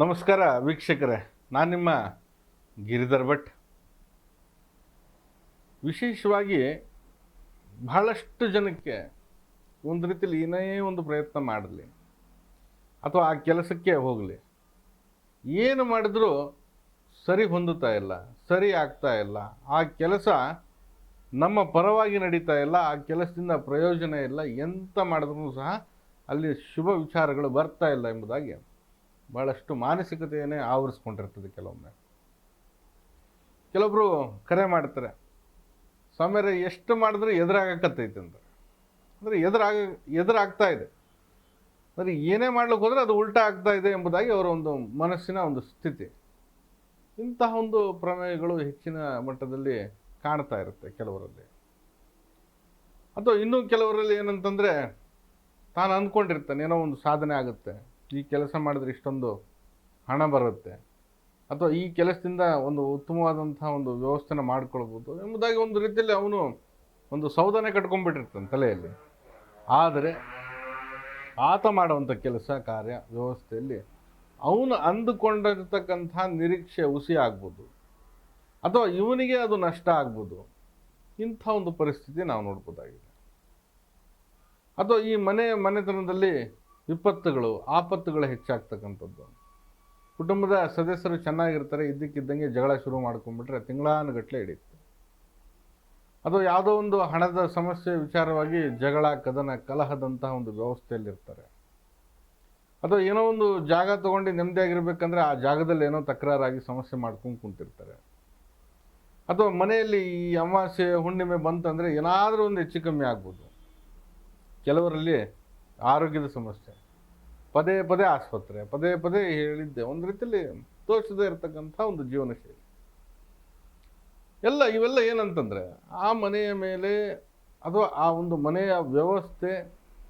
ನಮಸ್ಕಾರ ವೀಕ್ಷಕರೇ, ನಾನು ನಿಮ್ಮ ಗಿರಿಧರ್ ಭಟ್. ವಿಶೇಷವಾಗಿ ಬಹಳಷ್ಟು ಜನಕ್ಕೆ ಒಂದು ರೀತಿಯಲ್ಲಿ ಏನೇ ಒಂದು ಪ್ರಯತ್ನ ಮಾಡಲಿ, ಅಥವಾ ಆ ಕೆಲಸಕ್ಕೆ ಹೋಗಲಿ, ಏನು ಮಾಡಿದ್ರೂ ಸರಿ ಹೊಂದುತ್ತಾ ಇಲ್ಲ, ಸರಿ ಆಗ್ತಾ ಇಲ್ಲ, ಆ ಕೆಲಸ ನಮ್ಮ ಪರವಾಗಿ ನಡೀತಾ ಇಲ್ಲ, ಆ ಕೆಲಸದಿಂದ ಪ್ರಯೋಜನ ಇಲ್ಲ, ಎಂತ ಮಾಡಿದ್ರೂ ಸಹ ಅಲ್ಲಿ ಶುಭ ವಿಚಾರಗಳು ಬರ್ತಾ ಇಲ್ಲ ಎಂಬುದಾಗಿ ಭಾಳಷ್ಟು ಮಾನಸಿಕತೆಯನ್ನೇ ಆವರಿಸ್ಕೊಂಡಿರ್ತದೆ ಕೆಲವೊಮ್ಮೆ. ಕೆಲವೊಬ್ಬರು ಕರೆ ಮಾಡ್ತಾರೆ, ಸ್ವಾಮಿಯರೇ, ಎಷ್ಟು ಮಾಡಿದ್ರೆ ಎದುರಾಗಕತ್ತೈತೆ ಅಂತ. ಅಂದರೆ ಎದುರಾಗ, ಎದುರಾಗ್ತಾ ಇದೆ. ಅಂದರೆ ಏನೇ ಮಾಡ್ಲಿಕ್ಕೆ ಹೋದರೆ ಅದು ಉಲ್ಟಾ ಆಗ್ತಾ ಇದೆ ಎಂಬುದಾಗಿ ಅವರ ಒಂದು ಮನಸ್ಸಿನ ಒಂದು ಸ್ಥಿತಿ. ಇಂತಹ ಒಂದು ಪ್ರಮೇಯಗಳು ಹೆಚ್ಚಿನ ಮಟ್ಟದಲ್ಲಿ ಕಾಣ್ತಾ ಇರುತ್ತೆ ಕೆಲವರಲ್ಲಿ. ಅಥವಾ ಇನ್ನೂ ಕೆಲವರಲ್ಲಿ ಏನಂತಂದರೆ, ತಾನು ಅಂದ್ಕೊಂಡಿರ್ತಾನೆ, ಏನೋ ಒಂದು ಸಾಧನೆ ಆಗುತ್ತೆ. ಈ ಕೆಲಸ ಮಾಡಿದ್ರೆ ಇಷ್ಟೊಂದು ಹಣ ಬರುತ್ತೆ. ಅಥವಾ ಈ ಕೆಲಸದಿಂದ ಒಂದು ಉತ್ತಮವಾದಂತಹ ಒಂದು ವ್ಯವಸ್ಥೆನ ಮಾಡ್ಕೊಳ್ಬೋದು ಎಂಬುದಾಗಿ ಒಂದು ರೀತಿಯಲ್ಲಿ ಅವನು ಒಂದು ಸೌದನೆ ಕಟ್ಕೊಂಡ್ಬಿಟ್ಟಿರ್ತಾನೆ ತಲೆಯಲ್ಲಿ. ಆದರೆ ಆತ ಮಾಡುವಂಥ ಕೆಲಸ, ಕಾರ್ಯ, ವ್ಯವಸ್ಥೆಯಲ್ಲಿ ಅವನು ಅಂದುಕೊಂಡಿರ್ತಕ್ಕಂಥ ನಿರೀಕ್ಷೆ ಹುಸಿ ಆಗ್ಬೋದು. ಅಥವಾ ಇವನಿಗೆ ಅದು ನಷ್ಟ ಆಗ್ಬೋದು. ಇಂಥ ಒಂದು ಪರಿಸ್ಥಿತಿ ನಾವು ನೋಡ್ಬೋದಾಗಿದೆ. ಅಥವಾ ಈ ಮನೆ ಮನೆತನದಲ್ಲಿ ವಿಪತ್ತುಗಳು, ಆಪತ್ತುಗಳು ಹೆಚ್ಚಾಗ್ತಕ್ಕಂಥದ್ದು. ಕುಟುಂಬದ ಸದಸ್ಯರು ಚೆನ್ನಾಗಿರ್ತಾರೆ, ಇದ್ದಕ್ಕಿದ್ದಂಗೆ ಜಗಳ ಶುರು ಮಾಡ್ಕೊಂಡ್ಬಿಟ್ರೆ ತಿಂಗಳಾನುಗಟ್ಟಲೆ ಹಿಡಿಯುತ್ತೆ. ಅದು ಯಾವುದೋ ಒಂದು ಹಣದ ಸಮಸ್ಯೆ ವಿಚಾರವಾಗಿ ಜಗಳ, ಕದನ, ಕಲಹದಂತಹ ಒಂದು ವ್ಯವಸ್ಥೆಯಲ್ಲಿರ್ತಾರೆ. ಅದು ಏನೋ ಒಂದು ಜಾಗ ತಗೊಂಡು ನೆಮ್ಮದಿಯಾಗಿರ್ಬೇಕಂದ್ರೆ ಆ ಜಾಗದಲ್ಲಿ ಏನೋ ತಕರಾರಾಗಿ ಸಮಸ್ಯೆ ಮಾಡ್ಕೊಂಡು ಕುಂತಿರ್ತಾರೆ. ಅಥವಾ ಮನೆಯಲ್ಲಿ ಈ ಅಮಾವಾಸ್ಯೆ ಹುಣ್ಣಿಮೆ ಬಂತಂದರೆ ಏನಾದರೂ ಒಂದು ಹೆಚ್ಚು ಕಮ್ಮಿ ಆಗ್ಬೋದು. ಕೆಲವರಲ್ಲಿ ಆರೋಗ್ಯದ ಸಮಸ್ಯೆ. ಪದೇ ಪದೇ ಆಸ್ಪತ್ರೆ, ಪದೇ ಪದೇ ಹೇಳಿದ್ದೆ, ಒಂದು ರೀತಿಯಲ್ಲಿ ತೋರಿಸದೇ ಇರತಕ್ಕಂಥ ಒಂದು ಜೀವನ ಶೈಲಿ ಎಲ್ಲ ಇವೆಲ್ಲ ಏನಂತಂದರೆ, ಆ ಮನೆಯ ಮೇಲೆ ಅಥವಾ ಆ ಒಂದು ಮನೆಯ ವ್ಯವಸ್ಥೆ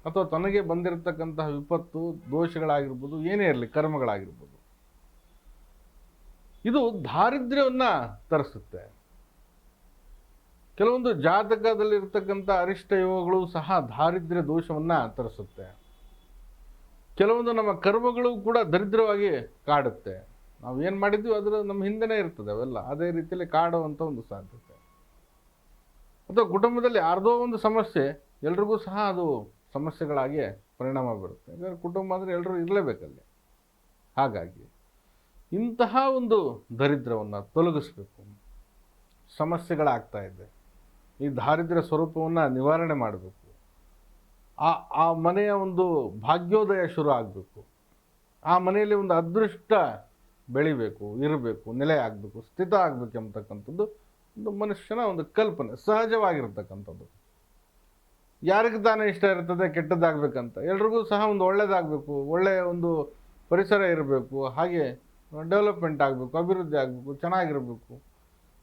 ಅಥವಾ ತನಗೆ ಬಂದಿರತಕ್ಕಂತಹ ವಿಪತ್ತು, ದೋಷಗಳಾಗಿರ್ಬೋದು, ಏನೇ ಇರಲಿ, ಕರ್ಮಗಳಾಗಿರ್ಬೋದು, ಇದು ದಾರಿದ್ರ್ಯವನ್ನು ತರಿಸುತ್ತೆ. ಕೆಲವೊಂದು ಜಾತಕದಲ್ಲಿರ್ತಕ್ಕಂಥ ಅರಿಷ್ಟ ಯೋಗಗಳು ಸಹ ದಾರಿದ್ರ್ಯ ದೋಷವನ್ನು ತರಿಸುತ್ತೆ. ಕೆಲವೊಂದು ನಮ್ಮ ಕರ್ಮಗಳು ಕೂಡ ದರಿದ್ರವಾಗಿ ಕಾಡುತ್ತೆ. ನಾವು ಏನು ಮಾಡಿದ್ವಿ, ಅದರ ನಮ್ಮ ಹಿಂದೆನೇ ಇರ್ತದೆ ಅವೆಲ್ಲ. ಅದೇ ರೀತಿಯಲ್ಲಿ ಕಾಡುವಂಥ ಒಂದು ಸಾಧ್ಯತೆ. ಅಥವಾ ಕುಟುಂಬದಲ್ಲಿ ಯಾರ್ದೋ ಒಂದು ಸಮಸ್ಯೆ, ಎಲ್ರಿಗೂ ಸಹ ಅದು ಸಮಸ್ಯೆಗಳಾಗಿ ಪರಿಣಾಮ ಬೀರುತ್ತೆ. ಯಾಕಂದರೆ ಕುಟುಂಬ ಅಂದರೆ ಎಲ್ಲರೂ ಇರಲೇಬೇಕಲ್ಲಿ. ಹಾಗಾಗಿ ಇಂತಹ ಒಂದು ದರಿದ್ರವನ್ನು ತೊಲಗಿಸ್ಬೇಕು. ಸಮಸ್ಯೆಗಳಾಗ್ತಾ ಇದೆ. ಈ ದಾರಿದ್ರ್ಯ ಸ್ವರೂಪವನ್ನು ನಿವಾರಣೆ ಮಾಡಬೇಕು. ಆ ಆ ಮನೆಯ ಒಂದು ಭಾಗ್ಯೋದಯ ಶುರು ಆಗಬೇಕು. ಆ ಮನೆಯಲ್ಲಿ ಒಂದು ಅದೃಷ್ಟ ಬೆಳಿಬೇಕು, ಇರಬೇಕು, ನೆಲೆ ಆಗಬೇಕು, ಸ್ಥಿತ ಆಗಬೇಕು ಎಂಬತಕ್ಕಂಥದ್ದು ಒಂದು ಮನುಷ್ಯನ ಒಂದು ಕಲ್ಪನೆ, ಸಹಜವಾಗಿರ್ತಕ್ಕಂಥದ್ದು. ಯಾರಿಗೆ ತಾನೇ ಇಷ್ಟ ಇರ್ತದೆ, ಕೆಟ್ಟದ್ದಾಗಬೇಕಂತ. ಎಲ್ರಿಗೂ ಸಹ ಒಂದು ಒಳ್ಳೆಯದಾಗಬೇಕು ಒಳ್ಳೆಯ ಒಂದು ಪರಿಸರ ಇರಬೇಕು, ಹಾಗೆ ಡೆವಲಪ್ಮೆಂಟ್ ಆಗಬೇಕು, ಅಭಿವೃದ್ಧಿ ಆಗಬೇಕು, ಚೆನ್ನಾಗಿರಬೇಕು.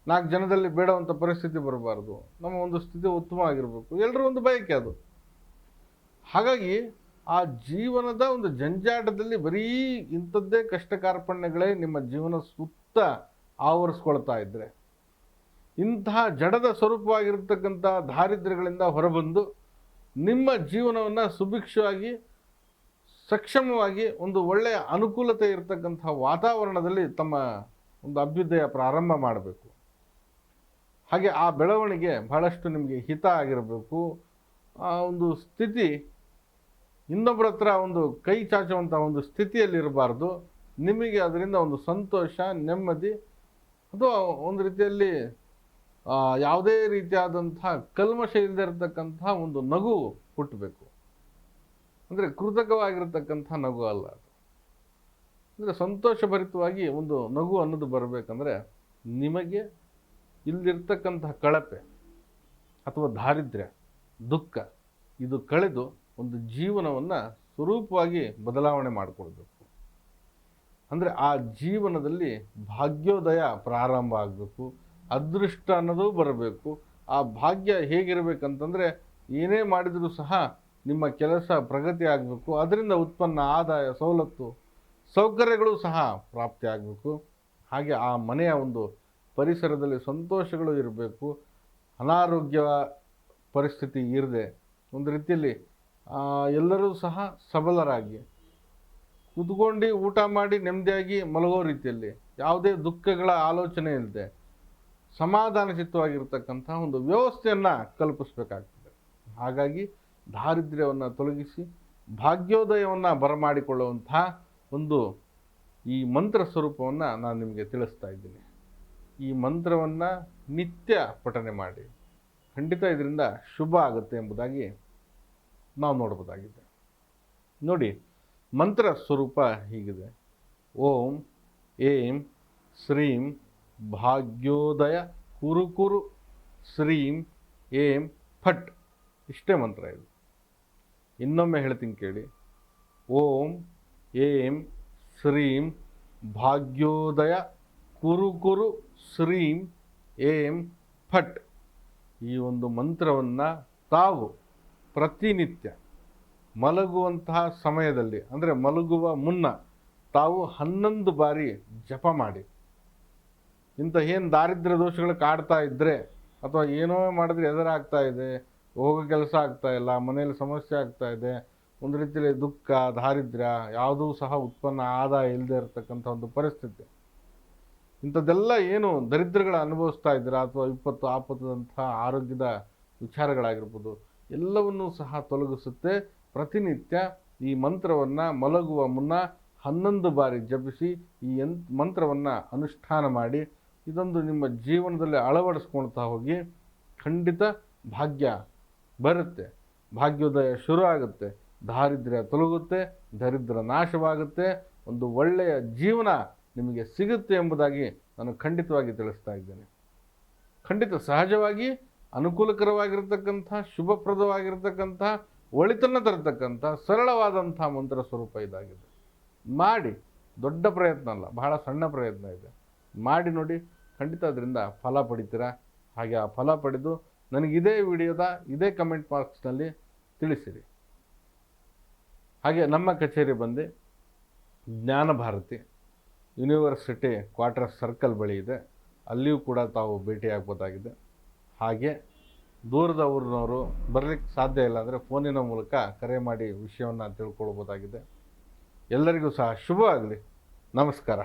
ನಾಲ್ಕು ಜನದಲ್ಲಿ ಬೇಡವಂಥ ಪರಿಸ್ಥಿತಿ ಬರಬಾರ್ದು. ನಮ್ಮ ಒಂದು ಸ್ಥಿತಿ ಉತ್ತಮ ಆಗಿರಬೇಕು. ಎಲ್ಲರೂ ಒಂದು ಬಯಕೆ ಅದು. ಹಾಗಾಗಿ ಆ ಜೀವನದ ಒಂದು ಜಂಜಾಟದಲ್ಲಿ ಬರೀ ಇಂಥದ್ದೇ ಕಷ್ಟ ಕಾರ್ಪಣ್ಯಗಳೇ ನಿಮ್ಮ ಜೀವನ ಸುತ್ತ ಆವರಿಸ್ಕೊಳ್ತಾ ಇದ್ದರೆ ಇಂತಹ ಜಡದ ಸ್ವರೂಪವಾಗಿರ್ತಕ್ಕಂಥ ದಾರಿದ್ರ್ಯಗಳಿಂದ ಹೊರಬಂದು ನಿಮ್ಮ ಜೀವನವನ್ನು ಸುಭಿಕ್ಷವಾಗಿ, ಸಕ್ಷಮವಾಗಿ ಒಂದು ಒಳ್ಳೆಯ ಅನುಕೂಲತೆ ಇರತಕ್ಕಂಥ ವಾತಾವರಣದಲ್ಲಿ ತಮ್ಮ ಒಂದು ಅಭ್ಯುದಯ ಪ್ರಾರಂಭ ಮಾಡಬೇಕು. ಹಾಗೆ ಆ ಬೆಳವಣಿಗೆ ಬಹಳಷ್ಟು ನಿಮಗೆ ಹಿತ ಆಗಿರಬೇಕು. ಆ ಒಂದು ಸ್ಥಿತಿ ಇನ್ನೊಬ್ಬರ ಹತ್ರ ಒಂದು ಕೈ ಚಾಚುವಂಥ ಒಂದು ಸ್ಥಿತಿಯಲ್ಲಿರಬಾರ್ದು. ನಿಮಗೆ ಅದರಿಂದ ಒಂದು ಸಂತೋಷ, ನೆಮ್ಮದಿ ಅಥವಾ ಒಂದು ರೀತಿಯಲ್ಲಿ ಯಾವುದೇ ರೀತಿಯಾದಂಥ ಕಲ್ಮಶ ಇಲ್ಲದೆ ಇರತಕ್ಕಂಥ ಒಂದು ನಗು ಹುಟ್ಟಬೇಕು ಅಂದರೆ ಕೃತಕವಾಗಿರ್ತಕ್ಕಂಥ ನಗು ಅಲ್ಲ ಅದು. ಅಂದರೆ ಸಂತೋಷಭರಿತವಾಗಿ ಒಂದು ನಗು ಅನ್ನೋದು ಬರಬೇಕಂದ್ರೆ ನಿಮಗೆ ಇಲ್ಲಿರ್ತಕ್ಕಂಥ ಕಳಪೆ ಅಥವಾ ದಾರಿದ್ರ್ಯ, ದುಃಖ, ಇದು ಕಳೆದು ಒಂದು ಜೀವನವನ್ನು ಸ್ವರೂಪವಾಗಿ ಬದಲಾವಣೆ ಮಾಡಿಕೊಳ್ಬೇಕು. ಅಂದರೆ ಆ ಜೀವನದಲ್ಲಿ ಭಾಗ್ಯೋದಯ ಪ್ರಾರಂಭ ಆಗಬೇಕು, ಅದೃಷ್ಟ ಅನ್ನೋದು ಬರಬೇಕು. ಆ ಭಾಗ್ಯ ಹೇಗಿರಬೇಕಂತಂದರೆ ಏನೇ ಮಾಡಿದರೂ ಸಹ ನಿಮ್ಮ ಕೆಲಸ ಪ್ರಗತಿ ಆಗಬೇಕು, ಅದರಿಂದ ಉತ್ಪನ್ನ ಆದಾಯ, ಸವಲತ್ತು, ಸೌಕರ್ಯಗಳು ಸಹ ಪ್ರಾಪ್ತಿ ಆಗಬೇಕು. ಹಾಗೆ ಆ ಮನೆಯ ಒಂದು ಪರಿಸರದಲ್ಲಿ ಸಂತೋಷಗಳು ಇರಬೇಕು, ಅನಾರೋಗ್ಯ ಪರಿಸ್ಥಿತಿ ಇರದೆ, ಒಂದು ರೀತಿಯಲ್ಲಿ ಎಲ್ಲರೂ ಸಹ ಸಬಲರಾಗಿ ಕುತ್ಕೊಂಡು ಊಟ ಮಾಡಿ ನೆಮ್ಮದಿಯಾಗಿ ಮಲಗೋ ರೀತಿಯಲ್ಲಿ ಯಾವುದೇ ದುಃಖಗಳ ಆಲೋಚನೆ ಇಲ್ಲದೆ ಸಮಾಧಾನ ಚಿತ್ತವಾಗಿರ್ತಕ್ಕಂಥ ಒಂದು ವ್ಯವಸ್ಥೆಯನ್ನು ಕಲ್ಪಿಸಬೇಕಾಗ್ತದೆ. ಹಾಗಾಗಿ ದಾರಿದ್ರ್ಯವನ್ನು ತೊಲಗಿಸಿ ಭಾಗ್ಯೋದಯವನ್ನು ಬರಮಾಡಿಕೊಳ್ಳುವಂತಹ ಒಂದು ಈ ಮಂತ್ರ ಸ್ವರೂಪವನ್ನು ನಾನು ನಿಮಗೆ ತಿಳಿಸ್ತಾ ಇದ್ದೀನಿ. ಈ ಮಂತ್ರವನ್ನು ನಿತ್ಯ ಪಠನೆ ಮಾಡಿ. ಖಂಡಿತ ಇದರಿಂದ ಶುಭ ಆಗುತ್ತೆ ಎಂಬುದಾಗಿ ನಾವು ನೋಡ್ಬೋದಾಗಿದೆ. ನೋಡಿ, ಮಂತ್ರ ಸ್ವರೂಪ ಹೀಗಿದೆ. ಓಂ, ಏಂ, ಶ್ರೀಂ, ಭಾಗ್ಯೋದಯ ಕುರುಕುರು ಕುರು, ಶ್ರೀಂ, ಏಂ, ಫಟ್. ಇಷ್ಟೇ ಮಂತ್ರ ಇದು. ಇನ್ನೊಮ್ಮೆ ಹೇಳ್ತೀನಿ ಕೇಳಿ. ಓಂ, ಏಂ, ಶ್ರೀಂ, ಭಾಗ್ಯೋದಯ ಕುರು ಕುರು ಶ್ರೀಂ ಏಂ ಫಟ್. ಈ ಒಂದು ಮಂತ್ರವನ್ನು ತಾವು ಪ್ರತಿನಿತ್ಯ ಮಲಗುವಂತಹ ಸಮಯದಲ್ಲಿ, ಅಂದರೆ ಮಲಗುವ ಮುನ್ನ ತಾವು ಹನ್ನೊಂದು ಬಾರಿ ಜಪ ಮಾಡಿ. ಇಂಥ ಏನು ದಾರಿದ್ರ್ಯ ದೋಷಗಳು ಕಾಡ್ತಾ ಇದ್ದರೆ ಅಥವಾ ಏನೋ ಮಾಡಿದ್ರೆ ಎದುರಾಗ್ತಾ ಇದೆ, ಹೋಗೋ ಕೆಲಸ ಆಗ್ತಾ ಇಲ್ಲ, ಮನೆಯಲ್ಲಿ ಸಮಸ್ಯೆ ಆಗ್ತಾ ಇದೆ, ಒಂದು ರೀತಿಯಲ್ಲಿ ದುಃಖ, ದಾರಿದ್ರ್ಯ ಯಾವುದೂ ಸಹ ಉತ್ಪನ್ನ ಆದಾಯ ಇಲ್ಲದೆ ಇರತಕ್ಕಂಥ ಒಂದು ಪರಿಸ್ಥಿತಿ. ಇಂಥದ್ದೆಲ್ಲ ಏನು ದರಿದ್ರಗಳ ಅನುಭವಿಸ್ತಾ ಇದ್ದೀರಾ? ಅಥವಾ ವಿಪತ್ತು ಆಪತ್ತದಂತಹ ಆರೋಗ್ಯದ ವಿಚಾರಗಳಾಗಿರ್ಬೋದು, ಎಲ್ಲವನ್ನೂ ಸಹ ತೊಲಗಿಸುತ್ತೆ. ಪ್ರತಿನಿತ್ಯ ಈ ಮಂತ್ರವನ್ನು ಮಲಗುವ ಮುನ್ನ ಹನ್ನೊಂದು ಬಾರಿ ಜಪಿಸಿ ಈ ಯಂ ಮಂತ್ರವನ್ನು ಅನುಷ್ಠಾನ ಮಾಡಿ, ಇದೊಂದು ನಿಮ್ಮ ಜೀವನದಲ್ಲಿ ಅಳವಡಿಸ್ಕೊಳ್ತಾ ಹೋಗಿ ಖಂಡಿತ ಭಾಗ್ಯ ಬರುತ್ತೆ. ಭಾಗ್ಯೋದಯ ಶುರು ಆಗುತ್ತೆ. ದಾರಿದ್ರ್ಯ ತೊಲಗುತ್ತೆ, ದರಿದ್ರ ನಾಶವಾಗುತ್ತೆ. ಒಂದು ಒಳ್ಳೆಯ ಜೀವನ ನಿಮಗೆ ಸಿಗುತ್ತೆ ಎಂಬುದಾಗಿ ನಾನು ಖಂಡಿತವಾಗಿ ತಿಳಿಸ್ತಾ ಇದ್ದೇನೆ. ಖಂಡಿತ ಸಹಜವಾಗಿ ಅನುಕೂಲಕರವಾಗಿರ್ತಕ್ಕಂಥ, ಶುಭಪ್ರದವಾಗಿರ್ತಕ್ಕಂಥ, ಒಳಿತನ್ನ ತರತಕ್ಕಂಥ, ಸರಳವಾದಂಥ ಮಂತ್ರ ಸ್ವರೂಪ ಇದಾಗಿದೆ. ಮಾಡಿ, ದೊಡ್ಡ ಪ್ರಯತ್ನ ಅಲ್ಲ, ಬಹಳ ಸಣ್ಣ ಪ್ರಯತ್ನ ಇದೆ. ಮಾಡಿ ನೋಡಿ, ಖಂಡಿತ ಅದರಿಂದ ಫಲ ಪಡಿತೀರಾ? ಹಾಗೆ ಆ ಫಲ ಪಡೆದು ನನಗೆ ಇದೇ ವಿಡಿಯೋದ, ಇದೇ ಕಮೆಂಟ್ ಬಾಕ್ಸ್ನಲ್ಲಿ ತಿಳಿಸಿರಿ. ಹಾಗೆ ನಮ್ಮ ಕಚೇರಿ ಬಂದು ಜ್ಞಾನ ಭಾರತಿ. ಯೂನಿವರ್ಸಿಟಿ ಕ್ವಾರ್ಟರ್ ಸರ್ಕಲ್ ಬಳಿ ಇದೆ. ಅಲ್ಲಿಯೂ ಕೂಡ ತಾವು ಭೇಟಿಯಾಗ್ಬೋದಾಗಿದೆ ಹಾಗೆ ದೂರದ ಊರಿನವರು ಬರಲಿಕ್ಕೆ ಸಾಧ್ಯ ಇಲ್ಲ ಅಂದರೆ ಫೋನಿನ ಮೂಲಕ ಕರೆ ಮಾಡಿ ವಿಷಯವನ್ನು ತಿಳ್ಕೊಳ್ಬೋದಾಗಿದೆ ಎಲ್ಲರಿಗೂ ಸಹ ಶುಭವಾಗಲಿ. ನಮಸ್ಕಾರ.